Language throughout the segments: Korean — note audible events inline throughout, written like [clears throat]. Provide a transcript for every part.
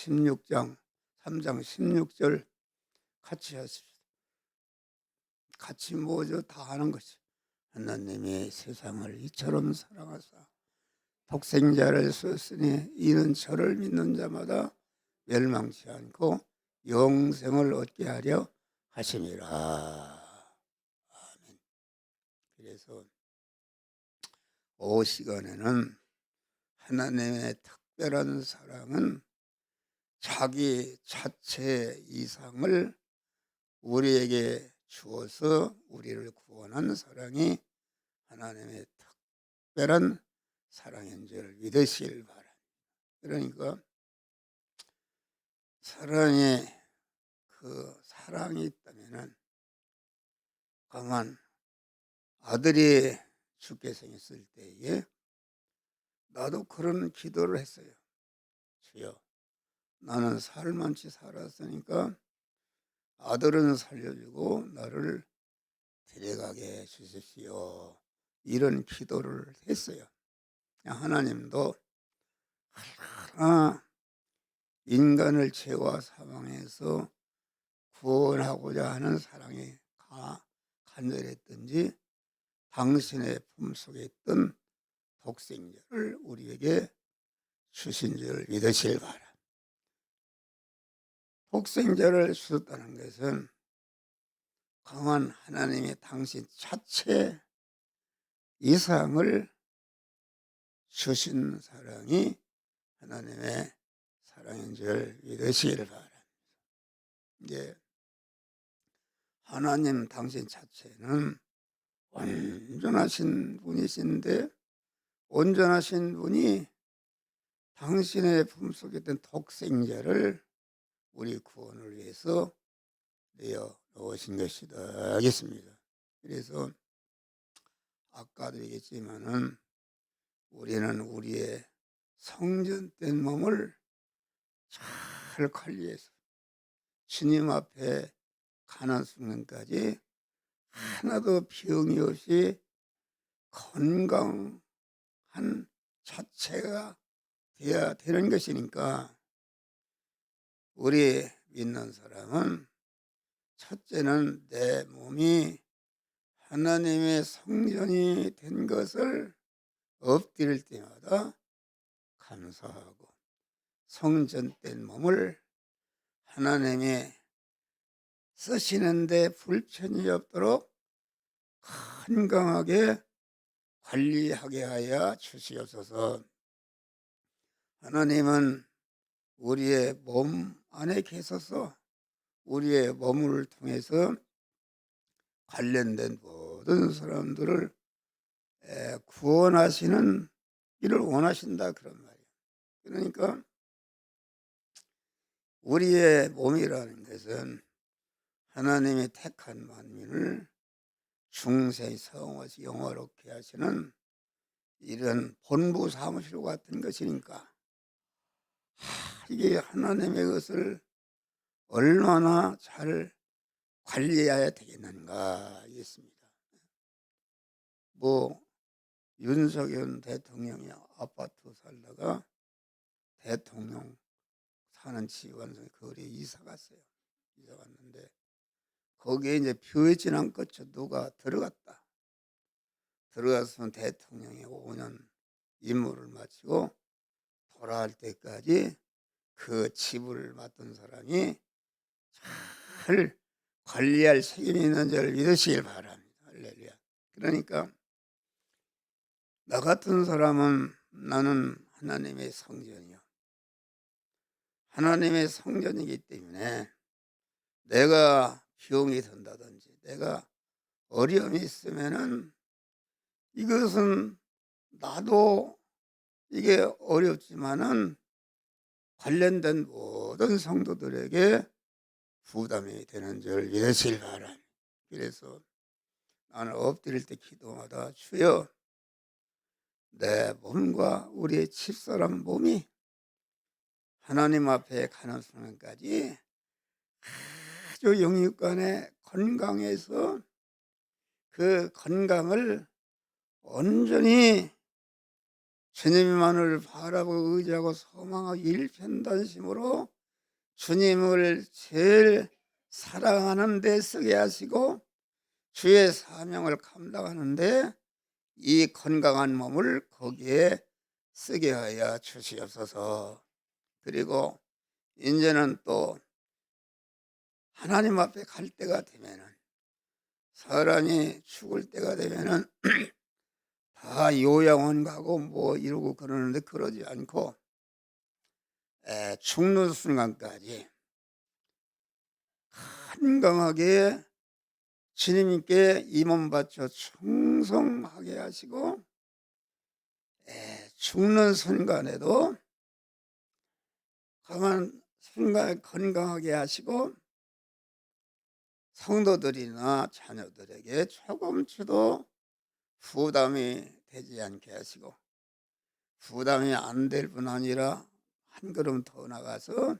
16장 3장 16절 같이 하십시오. 같이 모두 다 하는 것이 하나님이 세상을 이처럼 사랑하사 독생자를 썼으니 이는 저를 믿는 자마다 멸망치 않고 영생을 얻게 하려 하심이라. 아멘. 그래서 오 시간에는 하나님의 특별한 사랑은 자기 자체 이상을 우리에게 주어서 우리를 구원한 사랑이 하나님의 특별한 사랑인 줄 믿으시길 바랍니다. 그러니까 사랑에 그 사랑이 있다면은 가만 아들이 죽게 생겼을 때에 나도 그런 기도를 했어요. 주여, 나는 살만치 살았으니까 아들은 살려주고 나를 데려가게 해주십시오. 이런 기도를 했어요. 하나님도 하나 인간을 죄와 사망에서 구원하고자 하는 사랑이 가 간절했든지 당신의 품속에 있던 독생자를 우리에게 주신 줄 믿으실 바라. 독생자를 주셨다는 것은 강한 하나님의 당신 자체 이상을 주신 사랑이 하나님의 사랑인 줄 믿으시길 바랍니다. 이제 하나님 당신 자체는 온전하신 분이신데 온전하신 분이 당신의 품속에 있던 독생자를 우리 구원을 위해서 내어 놓으신 것이다 하겠습니다. 그래서 아까도 얘기했지만은 우리는 우리의 성전된 몸을 잘 관리해서 주님 앞에 가는 순간까지 하나도 병이 없이 건강한 자체가 되어야 되는 것이니까 우리 믿는 사람은 첫째는 내 몸이 하나님의 성전이 된 것을 엎드릴 때마다 감사하고 성전된 몸을 하나님이 쓰시는데 불편이 없도록 건강하게 관리하게 하여 주시옵소서. 하나님은 우리의 몸 안에 계셔서 우리의 몸을 통해서 관련된 모든 사람들을 구원하시는 일을 원하신다 그런 말이에요. 그러니까 우리의 몸이라는 것은 하나님이 택한 만민을 중세 성화시 영화롭게 하시는 이런 본부 사무실 같은 것이니까 하, 이게 하나님의 것을 얼마나 잘 관리해야 되겠는가 했습니다. 뭐 윤석열 대통령이 아파트 살다가 대통령 사는 지원서 거리에 이사 갔어요. 이사 갔는데 거기에 이제 표에 지난 끝에 누가 들어갔다. 들어가서 대통령이 5년 임무를 마치고 돌아갈 때까지 그 지부를 맡은 사람이 잘 관리할 책임이 있는 줄 믿으시길 바랍니다. 할렐루야. 그러니까 나 같은 사람은 나는 하나님의 성전이요. 하나님의 성전이기 때문에 내가 병이 든다든지 내가 어려움이 있으면은 이것은 나도 이게 어렵지만은 관련된 모든 성도들에게 부담이 되는 줄 믿으실 바랍니다. 그래서 나는 엎드릴 때 기도마다 주여 내 몸과 우리의 집사람 몸이 하나님 앞에 가는 순간까지 아주 영육간에 건강해서 그 건강을 온전히 주님만을 바라보고 의지하고 소망하고 일편단심으로 주님을 제일 사랑하는 데 쓰게 하시고 주의 사명을 감당하는데 이 건강한 몸을 거기에 쓰게 하여 주시옵소서. 그리고 이제는 또 하나님 앞에 갈 때가 되면은 사람이 죽을 때가 되면은 [clears throat] 다 요양원 가고 뭐 이러고 그러는데 그러지 않고 에, 죽는 순간까지 건강하게 주님께 이몸 바쳐 충성하게 하시고 에, 죽는 순간에도 가만 순간 건강하게 하시고 성도들이나 자녀들에게 조금치도 부담이 되지 않게 하시고 부담이 안 될 뿐 아니라 한 걸음 더 나가서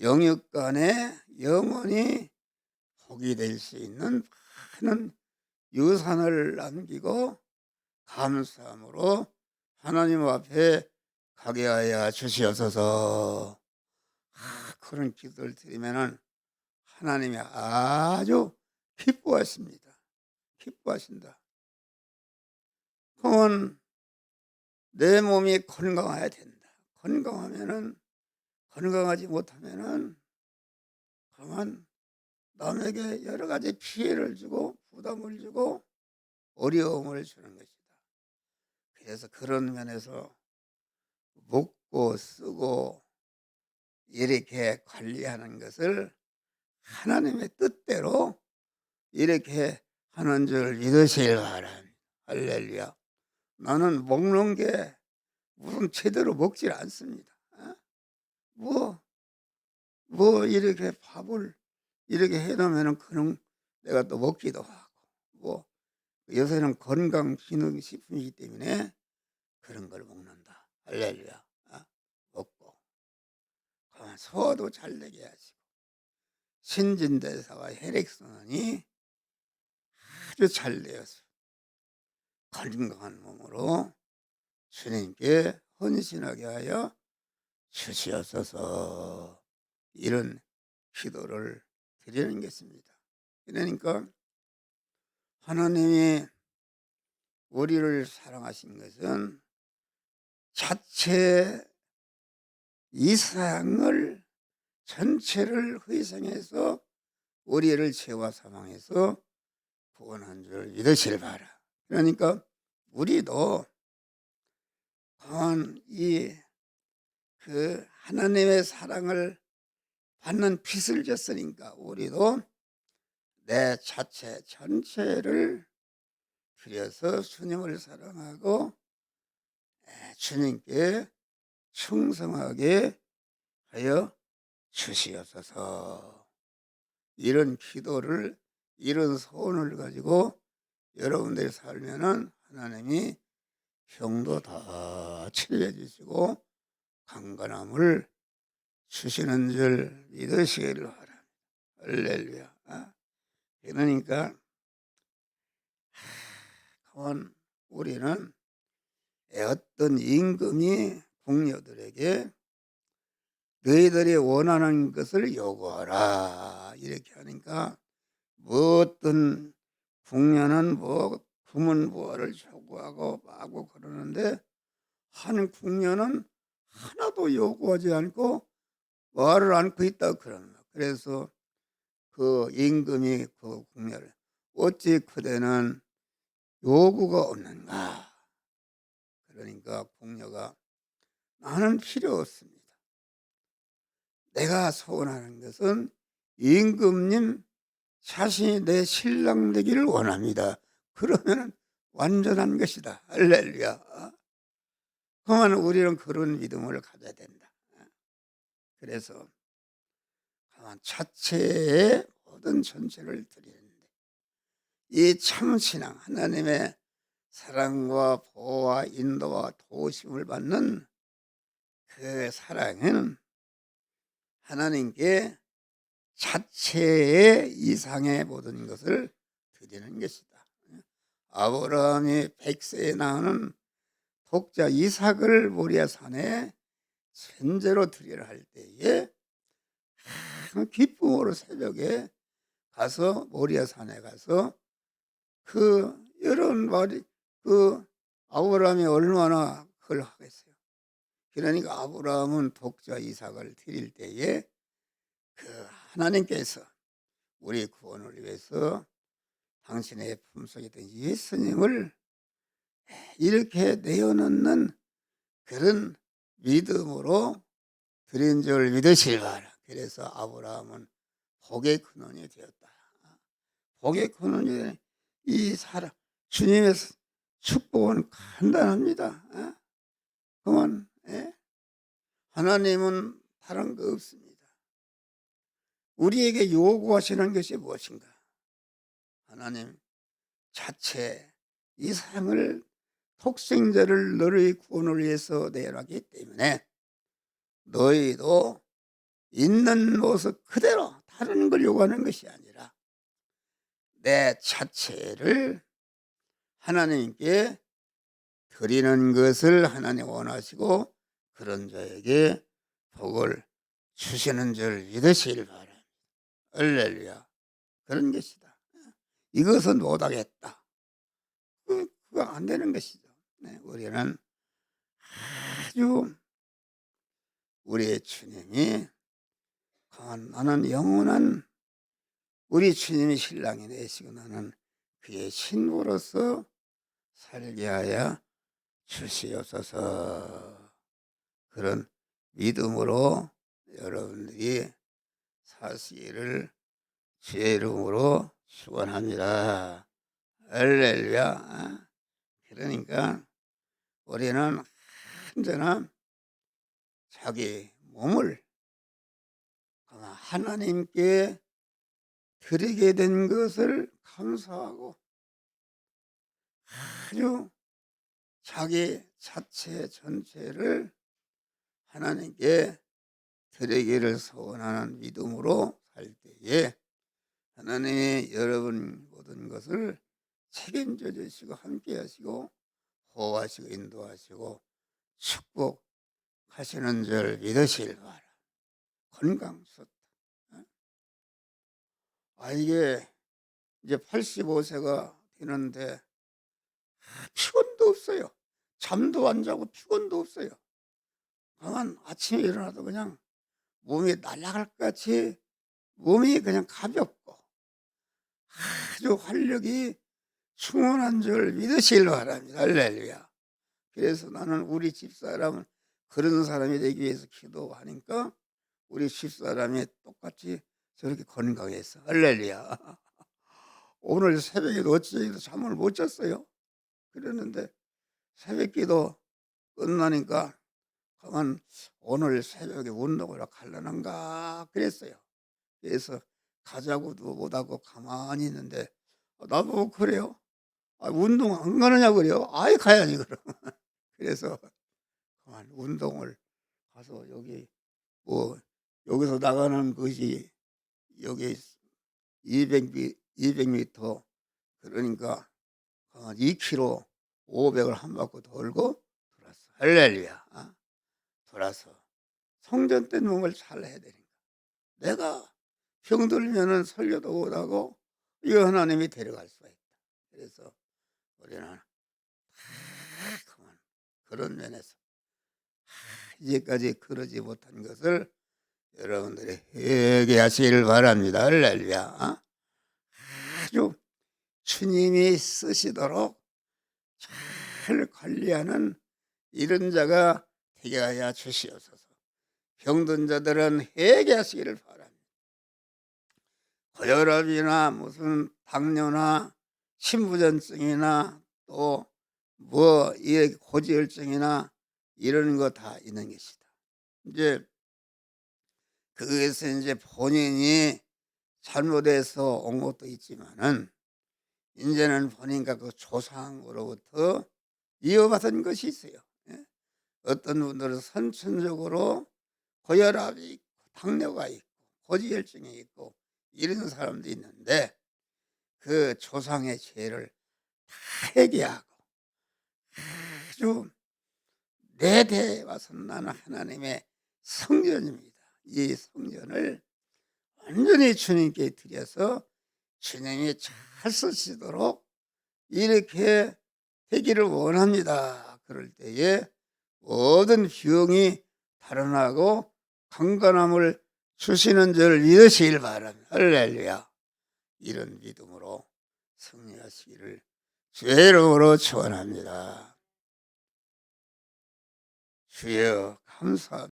영육 간에 영원히 복이 될 수 있는 많은 유산을 남기고 감사함으로 하나님 앞에 가게 하여 주시옵소서. 아, 그런 기도를 드리면은 하나님이 아주 기뻐하십니다. 기뻐하신다. 그건 내 몸이 건강해야 된다. 건강하면은 건강하지 못하면은 그만 남에게 여러 가지 피해를 주고 부담을 주고 어려움을 주는 것이다. 그래서 그런 면에서 먹고 쓰고 이렇게 관리하는 것을 하나님의 뜻대로 이렇게 하는 줄 믿으시길 바랍니다. 할렐루야. 나는 먹는 게 무슨 제대로 먹질 않습니다. 어? 뭐, 뭐 이렇게 밥을 이렇게 해놓으면 그런 내가 또 먹기도 하고, 뭐 요새는 건강 기능 식품이기 때문에 그런 걸 먹는다. 할렐루야. 어? 먹고 소화도 잘 되게 하시고 신진대사와 혈액순환이 아주 잘 되어서 건강한 몸으로 주님께 헌신하게 하여 주시옵소서 이런 기도를 드리는 것입니다. 그러니까 하나님이 우리를 사랑하신 것은 자체 이상을 전체를 희생해서 우리를 죄와 사망해서 구원한 줄 믿으실 바라. 그러니까 우리도 이그 하나님의 사랑을 받는 빚을 졌으니까 우리도 내 자체 전체를 들여서 주님을 사랑하고 주님께 충성하게 하여 주시옵소서. 이런 기도를 이런 소원을 가지고 여러분들이 살면은 하나님이 병도 다 치료해 주시고 강건함을 주시는 줄 믿으시기를 바랍니다. 할렐루야. 아, 그러니까 그건 우리는 어떤 임금이 궁녀들에게 너희들이 원하는 것을 요구하라 이렇게 하니까 뭐 어떤 궁녀는 뭐 금은보화를 요구하고 마고 그러는데 한 궁녀는 하나도 요구하지 않고 말을 않고 있다 그러는 거야. 그래서 그 임금이 그 궁녀를 어찌 그대는 요구가 없는가? 그러니까 궁녀가 나는 필요 없습니다. 내가 소원하는 것은 임금님 자신이 내 신랑 되기를 원합니다. 그러면 완전한 것이다. 할렐루야. 그러면 우리는 그런 믿음을 가져야 된다. 그래서 자체의 모든 전체를 드리는데 이 참신앙 하나님의 사랑과 보호와 인도와 도우심을 받는 그 사랑은 하나님께 자체의 이상의 모든 것을 드리는 것이다. 아브라함이 백세에 낳은 독자 이삭을 모리아 산에 선제로 드리려 할 때에 큰 기쁨으로 새벽에 가서 모리아 산에 가서 그 이런 말이 그 아브라함이 얼마나 그걸 하겠어요. 그러니까 아브라함은 독자 이삭을 드릴 때에 그 하나님께서 우리 구원을 위해서 당신의 품속에 있던 예수님을 이렇게 내어놓는 그런 믿음으로 드린 줄 믿으실 바라. 그래서 아브라함은 복의 근원이 되었다. 복의 근원이 이 사람 주님의 축복은 간단합니다. 어? 그만 예? 하나님은 다른 거 없습니다. 우리에게 요구하시는 것이 무엇인가? 하나님 자체 이 사랑을 독생자를 너의 구원을 위해서 내놨기 때문에 너희도 있는 모습 그대로 다른 걸 요구하는 것이 아니라 내 자체를 하나님께 드리는 것을 하나님 원하시고 그런 자에게 복을 주시는 줄 믿으시길 바랍니다. 할렐루야. 그런 것이다. 이것은 못하겠다. 그, 그거 안 되는 것이죠. 네, 우리는 아주 우리의 주님이 나는 영원한 우리 주님이 신랑이 되시고 나는 그의 신부로서 살게 하여 주시옵소서 그런 믿음으로 여러분들이 사시기를 주의 이름으로 축원합니다. 할렐루야. 그러니까 우리는 언제나 자기 몸을 하나님께 드리게 된 것을 감사하고 아주 자기 자체 전체를 하나님께 드리기를 소원하는 믿음으로 살 때에 하나님이 여러분 모든 것을 책임져 주시고 함께 하시고 보호하시고 인도하시고 축복하시는 줄 믿으실 바라. 건강 좋다. 아 이게 이제 85세가 되는데 피곤도 없어요. 잠도 안 자고 피곤도 없어요. 그만 아침에 일어나도 그냥 몸이 날아갈 것 같이 몸이 그냥 가볍고 아주 활력이 충만한 줄 믿으시길 바랍니다. 할렐루야. 그래서 나는 우리 집사람은 그런 사람이 되기 위해서 기도하니까 우리 집사람이 똑같이 저렇게 건강해서 할렐루야. [laughs] 오늘 새벽에 어찌 잠을 못 잤어요. 그랬는데 새벽 기도 끝나니까 그만 오늘 새벽에 운동을 갈라는가 그랬어요. 그래서 가자고도 못하고 가만히 있는데 아, 나보고 그래요. 아, 운동 안 가느냐 그래요. 아예 가야지 그럼. [laughs] 그래서 그만 운동을 가서 여기 뭐 여기서 나가는 것이 여기 200미 200m 그러니까 2km 500을 한 바퀴 돌고 돌았어. 할렐루야. 어? 돌아서 성전된 몸을 잘 해야 되니까. 내가 병들면은 설교도 못하고 이 하나님이 데려갈 수가 있다. 그래서 우리는 다 그만 그런 면에서 이제까지 그러지 못한 것을 여러분들이 회개하시길 바랍니다. 할렐루야. 어? 아주 주님이 쓰시도록 잘 관리하는 이런 자가 되게 하여 주시옵소서. 병든 자들은 회개 하시기를 바랍니다. 고혈압이나 무슨 당뇨나 신부전증이나 또 뭐 고지혈증이나 이런 거 다 있는 것이다. 이제 그것에 이제 본인이 잘못해서 온 것도 있지만은 이제는 보니까 그 조상으로부터 이어받은 것이 있어요. 예? 어떤 분들은 선천적으로 고혈압이 있고 당뇨가 있고 고지혈증이 있고 이런 사람도 있는데 그 조상의 죄를 다 회개하고 아주 내 대에 와서 나는 하나님의 성전입니다. 이 성전을 완전히 주님께 드려서 주님이 잘 쓰시도록 이렇게 되기를 원합니다. 그럴 때에 모든 비용이 달아나고 강건함을 주시는 줄 믿으시길 바랍니다. 할렐루야. 이런 믿음으로 승리하시기를 주의 이름으로 축원합니다. 주여 감사합니다.